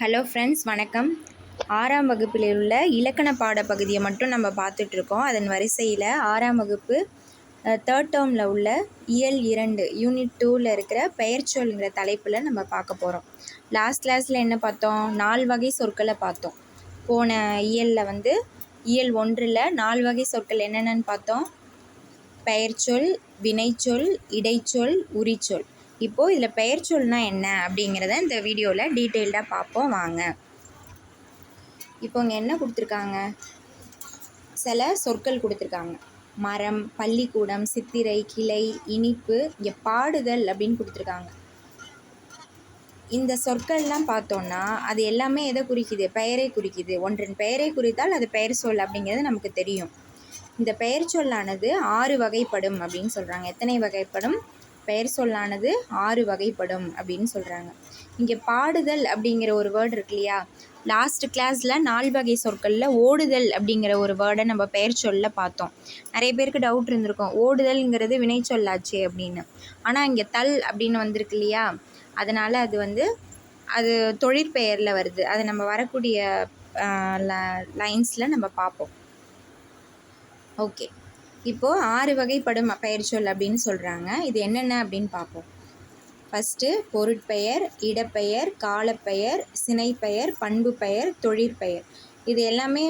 Hello friends வணக்கம். ஆறாம் வகுப்பில் உள்ள இலக்கண பாட பகுதியை மட்டும் நம்ம பார்த்துட்ருக்கோம். அதன் வரிசையில் ஆறாம் வகுப்பு தேர்ட் டேர்மில் உள்ள இயல் இரண்டு யூனிட் டூவில் இருக்கிற பெயர்ச்சொல்ங்கிற தலைப்பில் நம்ம பார்க்க போகிறோம் லாஸ்ட் கிளாஸில் என்ன பார்த்தோம்? நால் வகை சொற்களை பார்த்தோம். போன இயலில் வந்து இயல் ஒன்றில் நால் வகை சொற்கள் என்னென்னு பார்த்தோம். பெயர்ச்சொல் வினைச்சொல் இடைச்சொல் உரிச்சொல். இப்போது இதில் பெயர்ச்சொல்னா என்ன அப்படிங்கிறத இந்த வீடியோவில் டீட்டெயில்டாக பார்ப்போம் வாங்க. இப்போ இங்கே என்ன கொடுத்துருக்காங்க? சில சொற்கள் கொடுத்துருக்காங்க. மரம் பள்ளிக்கூடம் சித்திரை கிளை இனிப்பு இங்கே பாடுதல் அப்படின்னு கொடுத்துருக்காங்க. இந்த சொற்கள்லாம் பார்த்தோன்னா அது எல்லாமே எதை குறிக்குது? பெயரை குறிக்குது. ஒன்றின் பெயரை குறித்தால் அது பெயர் சொல் அப்படிங்கிறது நமக்கு தெரியும். இந்த பெயர் சொல்லானது ஆறு வகைப்படும் அப்படின்னு சொல்கிறாங்க எத்தனை வகைப்படும்? பெயர் சொல்லானது ஆறு வகைப்படும் அப்படின்னு சொல்கிறாங்க இங்கே பாடுதல் அப்படிங்கிற ஒரு வேர்டு இருக்கு இல்லையா? லாஸ்ட் கிளாஸில் நால் வகை சொற்களில் ஓடுதல் அப்படிங்கிற ஒரு வேர்டை நம்ம பெயர் சொல்ல பார்த்தோம். நிறைய பேருக்கு டவுட் இருந்திருக்கும். ஓடுதல்ங்கிறது வினை சொல்லாச்சு அப்படின்னு. ஆனால் இங்கே தல் அப்படின்னு வந்திருக்கு இல்லையா? அதனால் அது வந்து அது தொழிற்பெயரில் வருது. அது நம்ம வரக்கூடிய லைன்ஸில் நம்ம பார்ப்போம். ஓகே இப்போது ஆறு வகைப்படும் பெயர்ச்சொல் அப்படின்னு சொல்கிறாங்க இது என்னென்ன அப்படின்னு பார்ப்போம். ஃபஸ்ட்டு பொருட்பெயர் இடப்பெயர் காலப்பெயர் சினைப்பெயர் பண்பு பெயர் தொழிற்பெயர். இது எல்லாமே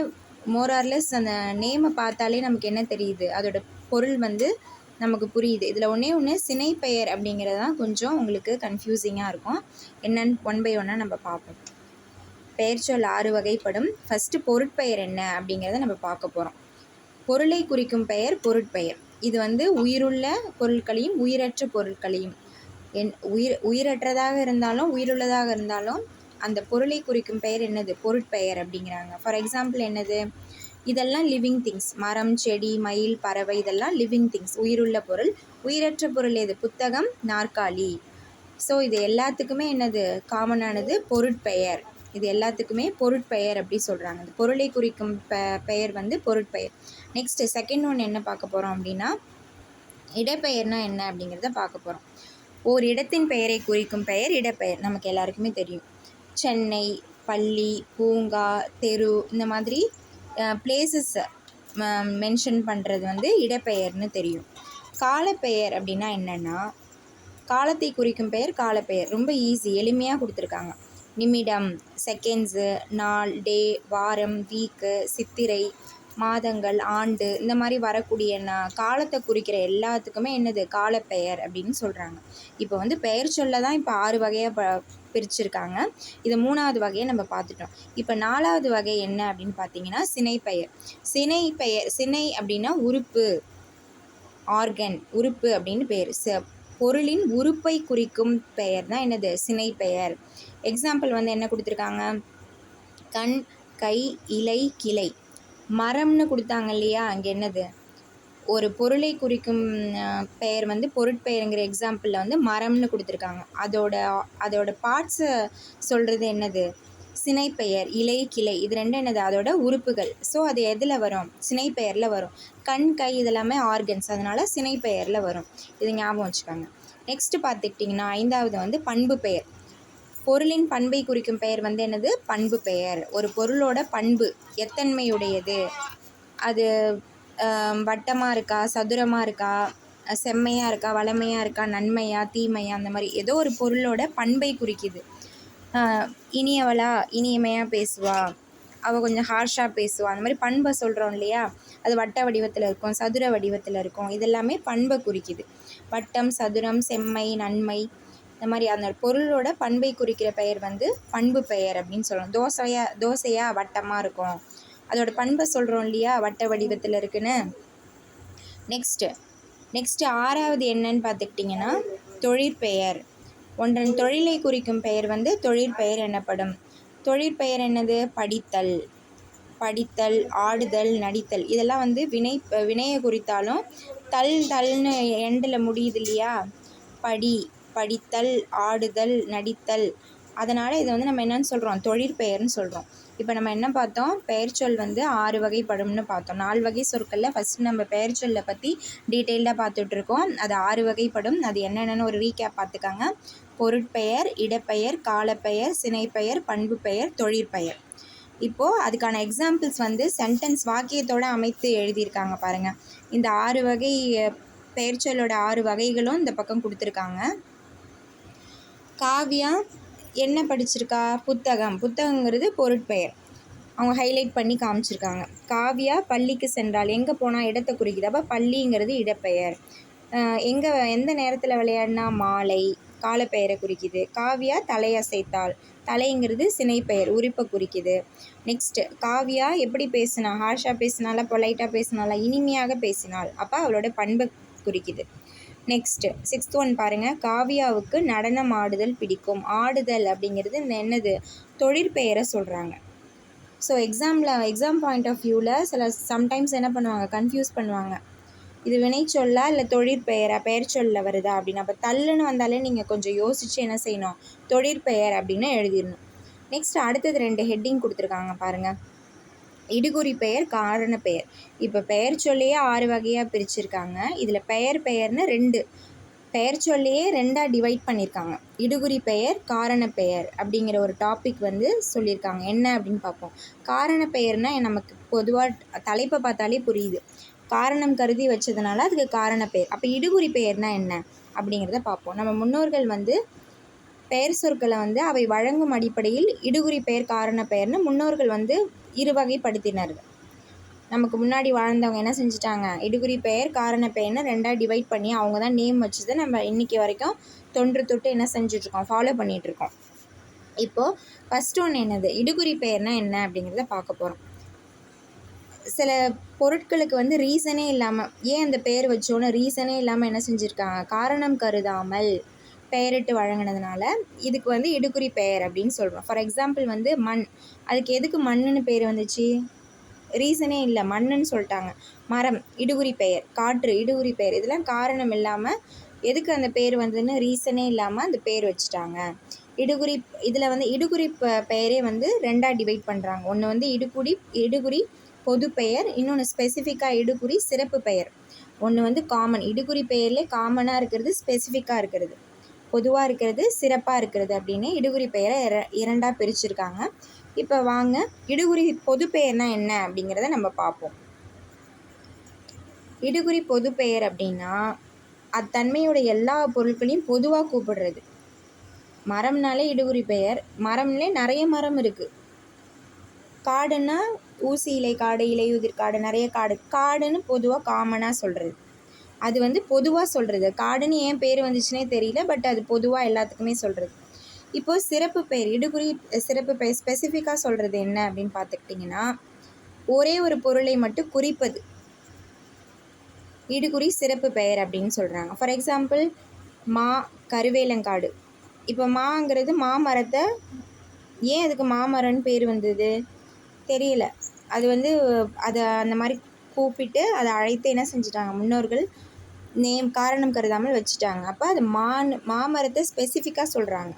மோரார்லெஸ் அந்த நேமை பார்த்தாலே நமக்கு என்ன தெரியுது? அதோட பொருள் வந்து நமக்கு புரியுது. இதில் ஒன்றே ஒன்று சினைப்பெயர் அப்படிங்கிறது தான் கொஞ்சம் உங்களுக்கு கன்ஃபியூசிங்காக இருக்கும். என்னன்னு ஒன் பை ஒன்னாக நம்ம பார்ப்போம். பெயர்ச்சொல் ஆறு வகைப்படும். ஃபஸ்ட்டு பொருட்பெயர் என்ன அப்படிங்கிறத நம்ம பார்க்க போகிறோம் பொருளை குறிக்கும் பெயர் பொருட்பெயர். இது வந்து உயிருள்ள பொருட்களையும் உயிரற்ற பொருட்களையும். என் உயிர் உயிரற்றதாக இருந்தாலும் உயிருள்ளதாக இருந்தாலும் அந்த பொருளை குறிக்கும் பெயர் என்னது? பொருட்பெயர் அப்படிங்கிறாங்க. ஃபார் எக்ஸாம்பிள் என்னது? இதெல்லாம் லிவிங் திங்ஸ் மரம் செடி மயில் பறவை இதெல்லாம் லிவிங் திங்ஸ் உயிருள்ள பொருள். உயிரற்ற பொருள் எது? புத்தகம் நாற்காலி. ஸோ இது எல்லாத்துக்குமே என்னது? காமனானது பொருட்பெயர். இது எல்லாத்துக்குமே பொருட்பெயர் அப்படி சொல்கிறாங்க இந்த பொருளை குறிக்கும் பெ பெயர் வந்து பொருட்பெயர். நெக்ஸ்ட்டு செகண்ட் ஒன்று என்ன பார்க்க போகிறோம் அப்படின்னா இடப்பெயர்னா என்ன அப்படிங்கிறத பார்க்க போகிறோம் ஓர் இடத்தின் பெயரை குறிக்கும் பெயர் இடப்பெயர். நமக்கு எல்லாருக்குமே தெரியும். சென்னை பள்ளி பூங்கா தெரு இந்த மாதிரி பிளேசஸ் மென்ஷன் பண்ணுறது வந்து இடப்பெயர்னு தெரியும். காலப்பெயர் அப்படின்னா என்னென்னா காலத்தை குறிக்கும் பெயர் காலப்பெயர். ரொம்ப ஈஸி எளிமையாக கொடுத்துருக்காங்க. நிமிடம் செகண்ட்ஸு நாள் டே வாரம் வீக்கு சித்திரை மாதங்கள் ஆண்டு இந்த மாதிரி வரக்கூடிய நான் காலத்தை குறிக்கிற எல்லாத்துக்குமே என்னது? காலப்பெயர் அப்படின்னு சொல்கிறாங்க இப்போ வந்து பெயர் சொல்ல தான் இப்போ ஆறு வகையாக ப பிரிச்சிருக்காங்க. இது மூணாவது வகையை நம்ம பார்த்துட்டோம். இப்போ நாலாவது வகை என்ன அப்படின்னு பார்த்தீங்கன்னா சினைப்பெயர். சினை பெயர் சினை அப்படின்னா உறுப்பு ஆர்கன் உறுப்பு அப்படின்னு பேர். ச பொருளின் உறுப்பை குறிக்கும் பெயர் தான் என்னது? சினை பெயர் எக்ஸாம்பிள் வந்து என்ன கொடுத்துருக்காங்க? கண் கை இலை கிளை. மரம்னு கொடுத்தாங்க இல்லையா? அங்கே என்னது? ஒரு பொருளை குறிக்கும் பெயர் வந்து பொருட்பெயருங்கிற எக்ஸாம்பிளில் வந்து மரம்னு கொடுத்துருக்காங்க. அதோட அதோட பார்ட்ஸை சொல்கிறது என்னது? சினைப்பெயர் இலை கிளை. இது ரெண்டும் என்னது? அதோட உறுப்புகள். ஸோ அது எதில் வரும்? சினைப்பெயரில் வரும். கண் கை இதெல்லாமே ஆர்கன்ஸ் அதனால் சினைப்பெயரில் வரும். இது ஞாபகம் வச்சுக்கோங்க. நெக்ஸ்ட்டு பார்த்துக்கிட்டிங்கன்னா ஐந்தாவது வந்து பண்பு பெயர். பொருளின் பண்பை குறிக்கும் பெயர் வந்து என்னது? பண்பு பெயர். ஒரு பொருளோட பண்பு எத்தன்மையுடையது? அது வட்டமாக இருக்கா சதுரமாக இருக்கா செம்மையாக இருக்கா வளமையாக இருக்கா நன்மையா தீமையா அந்த மாதிரி ஏதோ ஒரு பொருளோட பண்பை குறிக்குது. இனியவளா இனியமையாக பேசுவா அவள் கொஞ்சம் ஹார்ஷாக பேசுவாள் அந்த மாதிரி பண்பை சொல்கிறோம் இல்லையா? அது வட்ட வடிவத்தில் இருக்கும் சதுர வடிவத்தில் இருக்கும். இதெல்லாமே பண்பை குறிக்குது. வட்டம் சதுரம் செம்மை நன்மை இந்த மாதிரி அந்த பொருளோட பண்பை குறிக்கிற பெயர் வந்து பண்பு பெயர் அப்படின்னு சொல்லணும் தோசையா தோசையாக வட்டமாக இருக்கும். அதோட பண்பை சொல்கிறோம் இல்லையா? வட்ட வடிவத்தில் இருக்குன்னு. நெக்ஸ்ட்டு நெக்ஸ்ட்டு ஆறாவது என்னன்னு பார்த்துக்கிட்டிங்கன்னா தொழிற்பெயர் ஒன்றன் தொழிலை குறிக்கும் பெயர் வந்து தொழிற்பெயர் எனப்படும். தொழிற்பெயர் என்னது? படித்தல். படித்தல் ஆடுதல் நடித்தல். இதெல்லாம் வந்து வினை வினையை குறித்தாலும் தல் தல்னு எண்டில் முடியுது இல்லையா? படி. படித்தல் ஆடுதல் நடித்தல். அதனால் இதை வந்து நம்ம என்னென்னு சொல்கிறோம் தொழிற்பெயர்னு சொல்கிறோம் இப்போ நம்ம என்ன பார்த்தோம்? பெயர்ச்சொல் வந்து ஆறு வகைப்படும்னு பார்த்தோம். நாலு வகை சொற்களில் ஃபஸ்ட்டு நம்ம பெயர்ச்சொல்லை பற்றி டீட்டெயில்டாக பார்த்துட்ருக்கோம். அது ஆறு வகைப்படும். அது என்னென்னு ஒரு ரீகேப் பார்த்துக்காங்க. பொருட்பெயர் இடப்பெயர் காலப்பெயர் சினைப்பெயர் பண்பு பெயர் தொழிற்பெயர். இப்போது அதுக்கான எக்ஸாம்பிள்ஸ் வந்து சென்டென்ஸ் வாக்கியத்தோடு அமைத்து எழுதியிருக்காங்க பாருங்கள் இந்த ஆறு வகை பெயர்ச்சொல்லோட ஆறு வகைகளும் இந்த பக்கம் கொடுத்துருக்காங்க. காவ்யா என்ன படிச்சிருக்கா? புத்தகம். புத்தகங்கிறது பொருட்பெயர். அவங்க ஹைலைட் பண்ணி காமிச்சிருக்காங்க. காவ்யா பள்ளிக்கு சென்றால் எங்கே போனால் இடத்தை குறிக்குது. அப்போ பள்ளிங்கிறது இடப்பெயர். எங்கே எந்த நேரத்தில் விளையாடினா மாலை காலப்பெயரை குறிக்குது. காவ்யா தலையசைத்தாள் தலைங்கிறது சினைப்பெயர் உரிப்பை குறிக்குது. நெக்ஸ்ட்டு காவ்யா எப்படி பேசினா? ஹார்ஷாக பேசினாலா பொலைட்டாக பேசினாலா இனிமையாக பேசினாள் அப்போ அவளோட பண்பை குறிக்குது. நெக்ஸ்ட்டு சிக்ஸ்த் ஒன் பாருங்கள் காவியாவுக்கு நடனம் ஆடுதல் பிடிக்கும். ஆடுதல் அப்படிங்கிறது என்னது? தொழிற்பெயரை சொல்கிறாங்க ஸோ எக்ஸாமில் எக்ஸாம் பாயிண்ட் ஆஃப் வியூவில் சில சம்டைம்ஸ் என்ன பண்ணுவாங்க? கன்ஃபியூஸ் பண்ணுவாங்க. இது வினைச்சொல்லா இல்லை தொழிற்பெயரா பெயர்? சொல்ல வருதா அப்படின்னு அப்போ தள்ளுன்னு வந்தாலே நீங்கள் கொஞ்சம் யோசித்து என்ன செய்யணும்? தொழிற்பெயர் அப்படின்னு எழுதிடணும். நெக்ஸ்ட் அடுத்தது ரெண்டு ஹெட்டிங் கொடுத்துருக்காங்க பாருங்கள் இடுகுறி பெயர் காரண பெயர். இப்போ பெயர் சொல்லியே ஆறு வகையாக பிரிச்சிருக்காங்க. இதில் பெயர் பெயர்னு ரெண்டு. பெயர் சொல்லியே ரெண்டாக டிவைட் பண்ணியிருக்காங்க இடுகுறி பெயர் காரண பெயர் அப்படிங்கிற ஒரு டாபிக் வந்து சொல்லியிருக்காங்க என்ன அப்படின்னு பார்ப்போம். காரண பெயர்னால் நமக்கு பொதுவாக தலைப்பை பார்த்தாலே புரியுது. காரணம் கருதி வச்சதுனால அதுக்கு காரண பெயர். அப்போ இடுகுறி பெயர்னால் என்ன அப்படிங்கிறத பார்ப்போம். நம்ம முன்னோர்கள் வந்து பெயர் சொற்களை வந்து அவை வழங்கும் அடிப்படையில் இடுகுறி பெயர் காரண பெயர்னு முன்னோர்கள் வந்து இருவகைப்படுத்தினார்கள் நமக்கு முன்னாடி வாழ்ந்தவங்க என்ன செஞ்சுட்டாங்க? இடுகுறி பெயர் காரண பெயர்னு ரெண்டாக டிவைட் பண்ணி அவங்க தான் நேம் வச்சதை நம்ம இன்றைக்கி வரைக்கும் தொன்று தொட்டு என்ன செஞ்சிட்ருக்கோம்? ஃபாலோ பண்ணிகிட்ருக்கோம் இப்போது ஃபஸ்ட் ஒன்று என்னது? இடுகுறி பெயர்னால் என்ன அப்படிங்கிறத பார்க்க போகிறோம் சில பொருட்களுக்கு வந்து ரீசனே இல்லாமல் ஏன் அந்த பெயர் வச்சோன்னு ரீசனே இல்லாமல் என்ன செஞ்சுருக்காங்க? காரணம் கருதாமல் பெயரிட்டு வழங்கினதுனால இதுக்கு வந்து இடுக்குறி பெயர் அப்படின்னு சொல்கிறோம் ஃபார் எக்ஸாம்பிள் வந்து மண். அதுக்கு எதுக்கு மண்ணுன்னு பேர் வந்துச்சு? ரீசனே இல்லை. மண்ணுன்னு சொல்லிட்டாங்க. மரம் இடுகுறி பெயர். காற்று இடுகுறி பெயர். இதெல்லாம் காரணம் இல்லாமல் எதுக்கு அந்த பேர் வந்ததுன்னு ரீசனே இல்லாமல் அந்த பேர் வச்சுட்டாங்க. இடுகுறி இதில் வந்து இடுகுறி பெயரே வந்து ரெண்டாக டிவைட் பண்ணுறாங்க ஒன்று வந்து இடுகுடி இடுகுறி பொது பெயர். இன்னொன்று ஸ்பெசிஃபிக்காக இடுகுறி சிறப்பு பெயர். ஒன்று வந்து காமன் இடுகுறி பெயர்லேயே காமனாக இருக்கிறது ஸ்பெசிஃபிக்காக இருக்கிறது. பொதுவாக இருக்கிறது சிறப்பாக இருக்கிறது அப்படின்னு இடுகுறி பெயரை இர இரண்டாக பிரிச்சுருக்காங்க. இப்போ வாங்க இடுகுறி பொது பெயர்னால் என்ன அப்படிங்கிறத நம்ம பார்ப்போம். இடுகுறி பொது பெயர் அப்படின்னா அத்தன்மையோட எல்லா பொருட்களையும் பொதுவாக கூப்பிடுறது. மரம்னாலே இடுகுறி பெயர் மரம்லே நிறைய மரம் இருக்குது காடுன்னா ஊசி இலை காடு இலையுதிர் காடு நிறைய காடு காடுன்னு பொதுவாக காமனாக சொல்கிறது அது வந்து பொதுவாக சொல்கிறது காடுன்னு ஏன் பேர் வந்துச்சுன்னே தெரியல பட் அது பொதுவாக எல்லாத்துக்குமே சொல்கிறது இப்போது சிறப்பு பெயர் இடுகுறி சிறப்பு பெயர் ஸ்பெசிஃபிக்காக சொல்கிறது என்ன அப்படின்னு பார்த்துக்கிட்டிங்கன்னா ஒரே ஒரு பொருளை மட்டும் குறிப்பது. இடுகுறி சிறப்பு பெயர் அப்படின்னு சொல்கிறாங்க ஃபார் எக்ஸாம்பிள் மா கருவேலங்காடு. இப்போ மாங்கிறது மாமரத்தை ஏன் அதுக்கு மாமரம்னு பேர் வந்தது? தெரியல. அது வந்து அதை அந்த மாதிரி கூப்பிட்டு அதை அழைத்து என்ன செஞ்சிட்டாங்க? முன்னோர்கள் நேம் காரணம் கருதாமல் வச்சுட்டாங்க. அப்போ அது மான் மாமரத்தை ஸ்பெசிஃபிக்காக சொல்கிறாங்க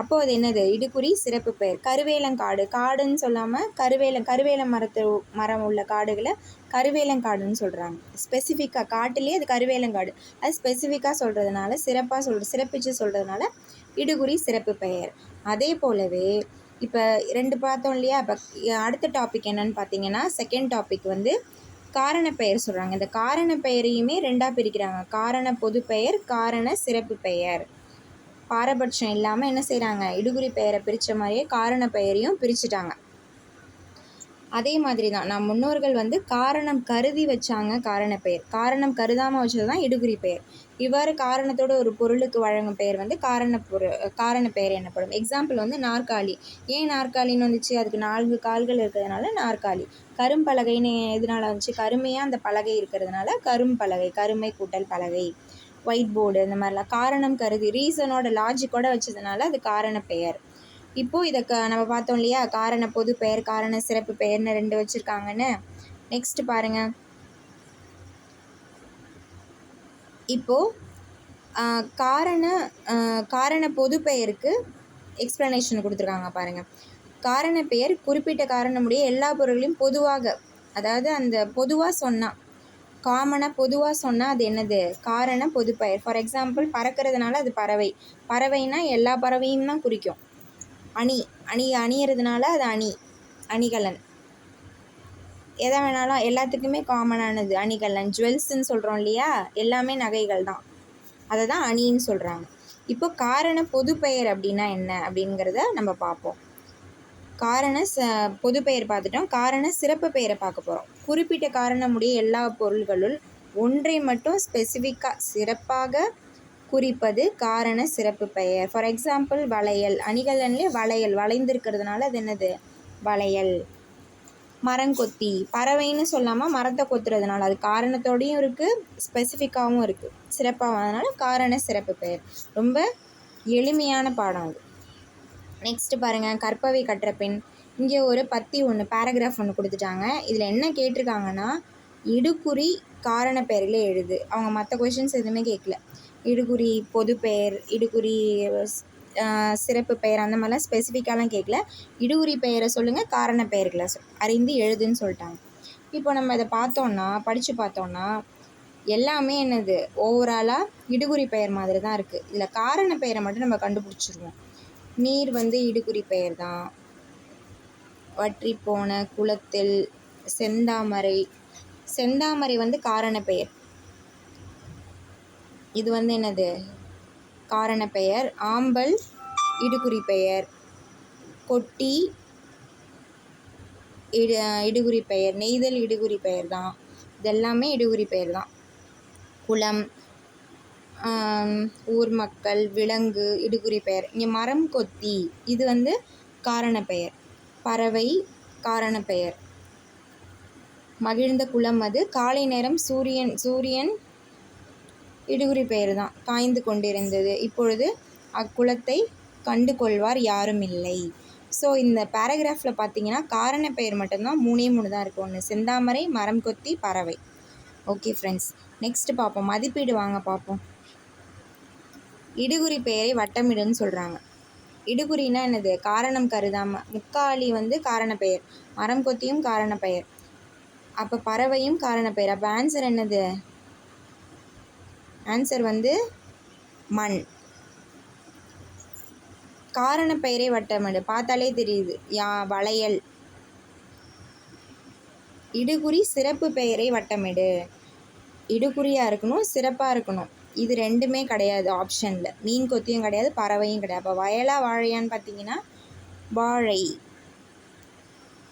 அப்போது அது என்னது? இடுக்குறி சிறப்பு பெயர். கருவேலங்காடு காடுன்னு சொல்லாமல் கருவேலம் கருவேல மரத்து மரம் உள்ள காடுகளை கருவேலங்காடுன்னு சொல்கிறாங்க ஸ்பெசிஃபிக்காக காட்டிலே அது கருவேலங்காடு அது ஸ்பெசிஃபிக்காக சொல்கிறதுனால சிறப்பாக சொல்கிற சிறப்பிச்சு சொல்கிறதுனால இடுகுறி சிறப்பு பெயர். அதே போலவே இப்போ ரெண்டு பார்த்தோம் இல்லையா? இப்போ அடுத்த டாபிக் என்னன்னு பார்த்தீங்கன்னா செகண்ட் டாபிக் வந்து காரண பெயர் சொல்கிறாங்க இந்த காரண பெயரையுமே ரெண்டாக பிரிக்கிறாங்க. காரண பொது பெயர் காரண சிறப்பு பெயர். பாரபட்சம் இல்லாமல் என்ன செய்கிறாங்க இடுகுறி பெயரை பிரித்த மாதிரியே காரண பெயரையும் பிரிச்சுட்டாங்க. அதே மாதிரி தான் நம் முன்னோர்கள் வந்து காரணம் கருதி வச்சாங்க காரண பெயர். காரணம் கருதாமல் வச்சது தான் இடுகுறி பெயர். இவ்வாறு காரணத்தோட ஒரு பொருளுக்கு வழங்கும் பெயர் வந்து காரண பொரு காரண பெயர் எனப்படும். எக்ஸாம்பிள் வந்து நாற்காலி. ஏன் நாற்காலின்னு வந்துச்சு? அதுக்கு நான்கு கால்கள் இருக்கிறதுனால நாற்காலி. கரும்பலகைன்னு எதனால வந்துச்சு? கருமையாக அந்த பலகை இருக்கிறதுனால கரும்பலகை கருமை கூட்டல் பலகை ஒயிட் போர்டு இந்த மாதிரிலாம். காரணம் கருதி ரீசனோட லாஜிக்கோட வச்சதுனால அது காரண பெயர். இப்போது இதை க நம்ம பார்த்தோம் இல்லையா? காரண பொது பெயர் காரண சிறப்பு பெயர்னு ரெண்டு வச்சுருக்காங்கன்னு. நெக்ஸ்ட் பாருங்கள் இப்போது காரண காரண பொது பெயருக்கு எக்ஸ்ப்ளனேஷன் கொடுத்துருக்காங்க பாருங்கள் காரண பெயர் குறிப்பிட்ட காரணமுடைய எல்லா பொருள்களையும் பொதுவாக அதாவது அந்த பொதுவாக சொன்னால் காமனாக பொதுவாக சொன்னால் அது என்னது? காரண பொதுப்பெயர் ஃபார் எக்ஸாம்பிள் பறக்கிறதுனால அது பறவை. பறவைனா எல்லா பறவையும் தான் குறிக்கும். அணி அணி அணியறதுனால அது அணி அணிகலன். எதை வேணாலும் எல்லாத்துக்குமே காமனானது அணிகலன் ஜுவல்ஸ்ன்னு சொல்கிறோம் இல்லையா? எல்லாமே நகைகள் தான். அதை தான் அணின்னு சொல்கிறாங்க இப்போ காரண பொதுப்பெயர் அப்படின்னா என்ன அப்படிங்கிறத நம்ம பார்ப்போம். காரண ச பொதுப்பெயர் பார்த்துட்டோம். காரண சிறப்பு பெயரை பார்க்க போகிறோம் குறிப்பிட்ட காரணமுடைய எல்லா பொருள்களுள் ஒன்றை மட்டும் ஸ்பெசிஃபிக்காக சிறப்பாக குறிப்பது காரண சிறப்பு பெயர். ஃபார் எக்ஸாம்பிள் வளையல். அணிகலன்லேயே வளையல். வளைந்திருக்கிறதுனால அது என்னது? வளையல். மரங்கொத்தி பறவைன்னு சொல்லாமல் மரத்தை கொத்துறதுனால அது காரணத்தோடையும் இருக்குது ஸ்பெசிஃபிக்காகவும் இருக்குது சிறப்பாகவும் அதனால் காரண சிறப்பு பெயர். ரொம்ப எளிமையான பாடம் அது. நெக்ஸ்ட்டு பாருங்கள் கற்பவை கற்ற பெண். இங்கே ஒரு பத்தி ஒன்று பேராகிராஃப் ஒன்று கொடுத்துட்டாங்க. இதில் என்ன கேட்டிருக்காங்கன்னா இடுகுறி காரண பெயரில் எழுது. அவங்க மற்ற கொஷின்ஸ் எதுவுமே கேட்கல இடுகுறி பொது பெயர் இடுகுறி சிறப்பு பெயர் அந்த மாதிரிலாம் ஸ்பெசிஃபிக்காலாம் கேட்கல இடுகுறி பெயரை சொல்லுங்கள் காரண பெயர்களை சொல் அறிந்து எழுதுன்னு சொல்லிட்டாங்க. இப்போ நம்ம இதை பார்த்தோன்னா படித்து பார்த்தோன்னா எல்லாமே என்னது ஓவராலாக இடுகுறி பெயர் மாதிரி தான் இருக்குது இதில் காரண பெயரை மட்டும் நம்ம கண்டுபிடிச்சிருவோம். நீர் வந்து இடுகுறி பெயர் தான் வற்றி போன குளத்தில் செந்தாமரை செந்தாமரை வந்து காரண பெயர். இது வந்து என்னது காரண பெயர். ஆம்பல் இடுகுறி பெயர். கொட்டி இடு இடுகுறி பெயர். நெய்தல் இடுகுறி பெயர் தான். இதெல்லாமே இடுகுறி பெயர் தான். குளம் ஊர் மக்கள் விலங்கு இடுகுறி பெயர். இங்கே மரம் கொத்தி. இது வந்து காரண பெயர். பறவை காரண பெயர். மகிழ்ந்த குளம் அது. காலை நேரம் சூரியன் சூரியன் இடுகுறி பெயர் தான் காய்ந்து கொண்டிருந்தது. இப்பொழுது அக்குளத்தை கண்டு கொள்வார் யாரும் இல்லை ஸோ இந்த பேராகிராஃபில் பார்த்தீங்கன்னா காரண பெயர் மட்டும்தான். மூணே மூணு தான் இருக்குது ஒன்று செந்தாமரை மரம் கொத்தி பறவை. ஓகே ஃப்ரெண்ட்ஸ் நெக்ஸ்ட் பார்ப்போம் மதிப்பீடு வாங்க பார்ப்போம் இடுகுறி பெயரை வட்டமிடுன்னு சொல்கிறாங்க இடுகுறினா என்னது? காரணம் கருதாம. முக்காலி வந்து காரண பெயர். மரம் கொத்தியும் காரண பெயர். அப்போ பறவையும் காரண பெயர். அப்போ ஆன்சர் என்னது? ஆன்சர் வந்து மண். காரண பெயரை வட்டமிடு. பார்த்தாலே தெரியுது. யா வளையல். இடுகுறி சிறப்பு பெயரை வட்டமிடு. இடுகுறியாக இருக்கணும் சிறப்பாக இருக்கணும். இது ரெண்டுமே கிடையாது ஆப்ஷனில் மீன் கொத்தியும் கிடையாது பறவையும் கிடையாது. அப்போ வயலா வாழையான்னு பார்த்தீங்கன்னா வாழை.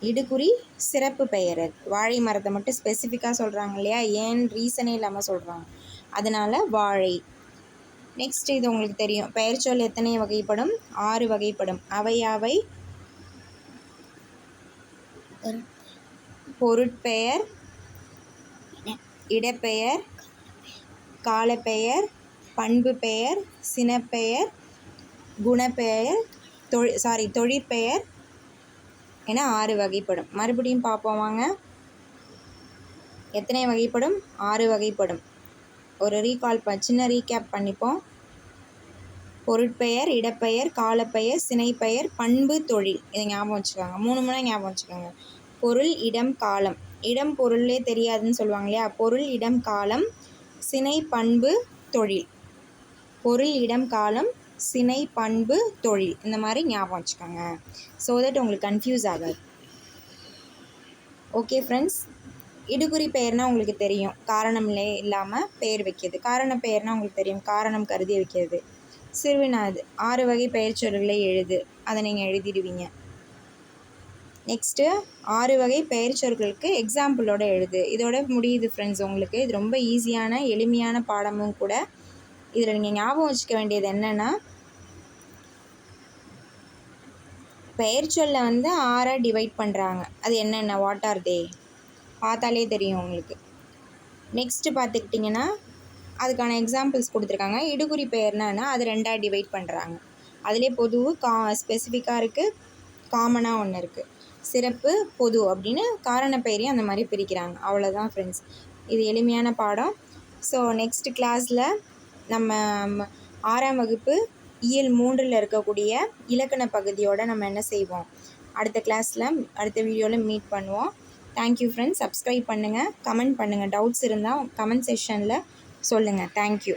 இடுகுறி சிறப்பு பெயர். வாழை மரத்தை மட்டும் ஸ்பெசிஃபிக்காக சொல்கிறாங்க இல்லையா? ஏன் ரீசனே இல்லாமல் சொல்கிறாங்க அதனால் வாழை. நெக்ஸ்ட் இது உங்களுக்கு தெரியும். பெயர்ச்சொல் எத்தனை வகைப்படும்? ஆறு வகைப்படும். அவை அவை பொருட்பெயர் இடப்பெயர் காலப்பெயர் பண்பு பெயர் சினப்பெயர் குணப்பெயர் தொழில் சாரி தொழிற்பெயர் என ஆறு வகைப்படும். மறுபடியும் பார்ப்போம் வாங்க. எத்தனை வகைப்படும்? ஆறு வகைப்படும். ஒரு ரீகால் ப சின்ன ரீகேப் பண்ணிப்போம். பொருட்பெயர் இடப்பெயர் காலப்பெயர் சினைப்பெயர் பண்பு தொழில். இதை ஞாபகம் வச்சுக்கோங்க. மூணு முறை ஞாபகம் வச்சுக்கோங்க. பொருள் இடம் காலம். இடம் பொருளே தெரியாதுன்னு சொல்லுவாங்க இல்லையா? பொருள் இடம் காலம் சினை பண்பு தொழில். பொருள் இடம் காலம் சினை பண்பு தொழில். இந்த மாதிரி ஞாபகம் வச்சுக்கோங்க. ஸோ தட் உங்களுக்கு கன்ஃபியூஸ் ஆகாது. ஓகே ஃப்ரெண்ட்ஸ் இடுகுறி பெயர்னால் உங்களுக்கு தெரியும். காரணம்லே இல்லாமல் பெயர் வைக்கிறது. காரண பெயர்னால் உங்களுக்கு தெரியும். காரணம் கருதி வைக்கிறது. சிறுவினாது. ஆறு வகை பெயர் சொல்களை எழுது. அதை நீங்கள் எழுதிடுவீங்க. நெக்ஸ்ட்டு ஆறு வகை பெயர் சொற்களுக்கு எக்ஸாம்பிளோட எழுது. இதோட முடியுது ஃப்ரெண்ட்ஸ் உங்களுக்கு. இது ரொம்ப ஈஸியான எளிமையான பாடமும் கூட. இதில் நீங்கள் ஞாபகம் வச்சுக்க வேண்டியது என்னென்னா பெயர் சொல்ல வந்து ஆறாக டிவைட் பண்ணுறாங்க அது என்னென்ன? வாட் ஆர் தே பார்த்தாலே தெரியும் உங்களுக்கு. நெக்ஸ்ட்டு பார்த்துக்கிட்டிங்கன்னா அதுக்கான எக்ஸாம்பிள்ஸ் கொடுத்துருக்காங்க. இடுகுறி பெயர்னா என்ன? அது ரெண்டாக டிவைட் பண்ணுறாங்க அதிலே பொது கா ஸ்பெசிஃபிக்காக இருக்குது காமனாக ஒன்று இருக்குது சிறப்பு பொது அப்படின்னு காரண பெயரையும் அந்த மாதிரி பிரிக்கிறாங்க. அவ்வளோதான் ஃப்ரெண்ட்ஸ் இது எளிமையான பாடம். ஸோ நெக்ஸ்ட் கிளாஸில் நம்ம ஆறாம் வகுப்பு இயல் மூன்றில் இருக்கக்கூடிய இலக்கண பகுதியோடு நம்ம என்ன செய்வோம்? அடுத்த கிளாஸில் அடுத்த வீடியோவில் மீட் பண்ணுவோம். தேங்க்யூ ஃப்ரெண்ட்ஸ் சப்ஸ்கிரைப் பண்ணுங்கள் கமெண்ட் பண்ணுங்கள் டவுட்ஸ் இருந்தால் கமெண்ட் செஷனில் சொல்லுங்கள் தேங்க்யூ